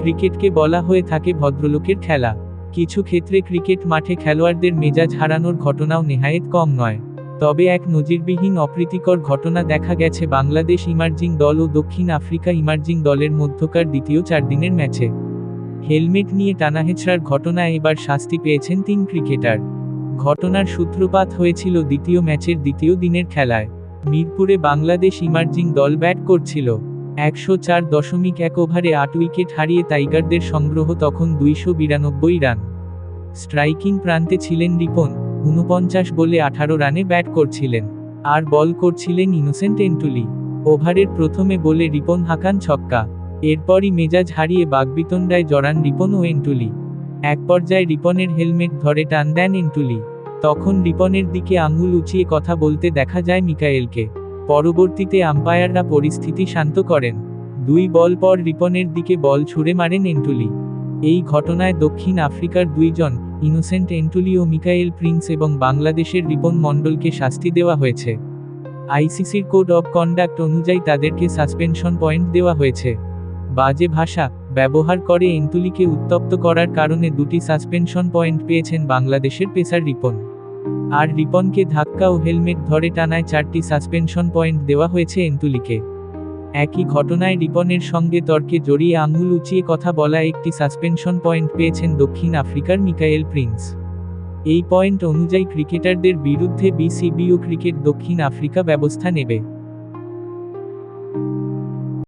ক্রিকেটকে বলা হয়ে থাকে ভদ্রলোকের খেলা। কিছু ক্ষেত্রে ক্রিকেট মাঠে খেলোয়াড়দের মেজাজ হারানোর ঘটনাও নেহায়েত কম নয়। তবে এক নজিরবিহীন অপ্রীতিকর ঘটনা দেখা গেছে বাংলাদেশ ইমার্জিং দল ও দক্ষিণ আফ্রিকা ইমার্জিং দলের মধ্যকার দ্বিতীয় চার দিনের ম্যাচে। হেলমেট নিয়ে টানাহেচড়ার ঘটনায় এবার শাস্তি পেয়েছেন তিন ক্রিকেটার। ঘটনার সূত্রপাত হয়েছিল দ্বিতীয় ম্যাচের দ্বিতীয় দিনের খেলায়। মিরপুরে বাংলাদেশ ইমার্জিং দল ব্যাট করছিল। একশো চার দশমিক এক ওভারে আট উইকেট হারিয়ে টাইগারদের সংগ্রহ তখন দুইশো বিরানব্বই রান। স্ট্রাইকিং প্রান্তে ছিলেন রিপন ঊনপঞ্চাশ বলে আঠারো রানে ব্যাট করছিলেন। আর বল করছিলেন ইনোসেন্ট এন্টুলি। ওভারের প্রথমে বলে রিপন হাকান ছক্কা। এরপরই মেজাজ হারিয়ে বাগবিতণ্ডায় জড়ান রিপন ও এন্টুলি। এক পর্যায়ে রিপনের হেলমেট ধরে টান দেন এন্টুলি। তখন রিপনের দিকে আঙুল উঁচিয়ে কথা বলতে দেখা যায় মিকায়েলকে। পরবর্তীতে আম্পায়াররা পরিস্থিতি শান্ত করেন। দুই বল পর রিপনের দিকে বল ছুড়ে মারেন এন্টুলি। এই ঘটনায় দক্ষিণ আফ্রিকার দুইজন, ইনোসেন্ট এন্টুলি ও মিকায়েল প্রিন্স এবং বাংলাদেশের রিপন মণ্ডলকে শাস্তি দেওয়া হয়েছে। আইসিসির কোড অব কন্ডাক্ট অনুযায়ী তাদেরকে সাসপেনশন পয়েন্ট দেওয়া হয়েছে। বাজে ভাষা, ব্যবহার করে এন্টুলিকে উত্তপ্ত করার কারণে দুটি সাসপেনশন পয়েন্ট পেয়েছেন বাংলাদেশের পেসার রিপন। আর রিপনকে ধাক্কা ও হেলমেট ধরে টানায় চারটি সাসপেনশন পয়েন্ট দেওয়া হয়েছে এন্তুলিকে। একই ঘটনায় রিপনের সঙ্গে তর্কে জড়িয়ে আঙুল উঁচিয়ে কথা বলা একটি সাসপেনশন পয়েন্ট পেয়েছেন দক্ষিণ আফ্রিকার মিকায়েল প্রিন্স। এই পয়েন্ট অনুযায়ী ক্রিকেটারদের বিরুদ্ধে বিসিবি ও ক্রিকেট দক্ষিণ আফ্রিকা ব্যবস্থা নেবে।